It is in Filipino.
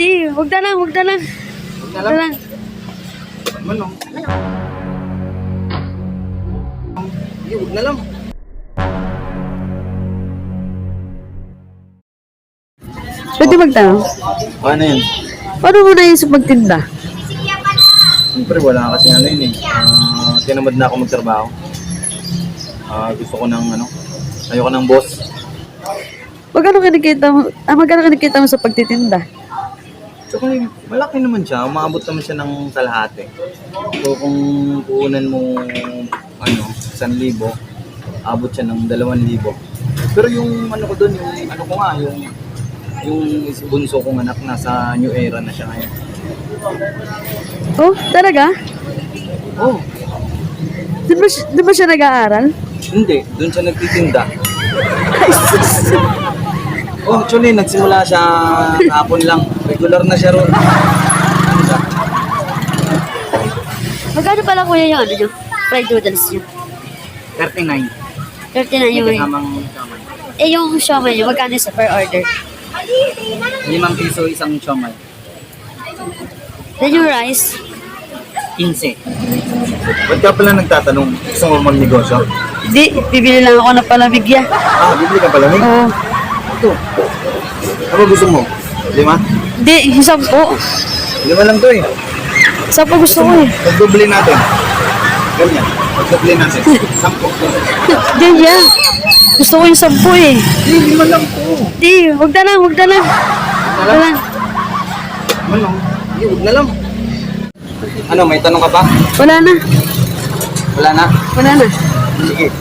Di, wag na lang, wag na lang. Huwag na lang. lang. Ano? Hindi, huwag na lang. Pwede magtanong? Paano yun? Paano mo na yung sa pagtinda? Siyempre, wala kasi ano yun eh. Ah, tinamad na ako magtrabaho. Ah, gusto ko ng ano, ayoko ng boss. Magkano kinikita mo, ah, magkano kinikita mo sa pagtitinda? So kung malaki naman siya, umaabot naman siya ng kalahati. So kung puunan mo ano, 1,000, abot siya ng 2,000. Pero yung ano ko doon, yung ano ko nga, yung yung bunso kong anak nasa new era na siya ngayon. Oh, talaga? Oh, Di ba, di ba siya nag-aaral? hindi, doon siya nagtitinda. Oh, actually, nagsimula siya kahapon lang. Regular na siya ron. Magkano pala kuya yung ano nyo? Fried noodles nyo? 39. 39 yung Kasamang siomay. Eh yung siomay nyo, magkano sa per order? Limang piso isang siomay. Then yung rice? 15. Ba't ka pala nagtatanong? Gusto mo magnegosyo? Di, bibili lang ako ng palamig ya. Ah, bibili ka pala, Ming? Oo. Ito. Ano gusto mo? Lima? Di, isang po. Lima lang to eh. Isang po gusto ko eh. Pagdubli natin. Ganyan. Pagdubli natin. Sampo. Di, yan. Gusto ko yung sampu eh. Hindi, lima lang to. Di, wag na lang, wag na lang. Wag na lang. Hindi, huwag na lang. Ano, may tanong ka pa? Wala na. Wala na? Wala na. Sige.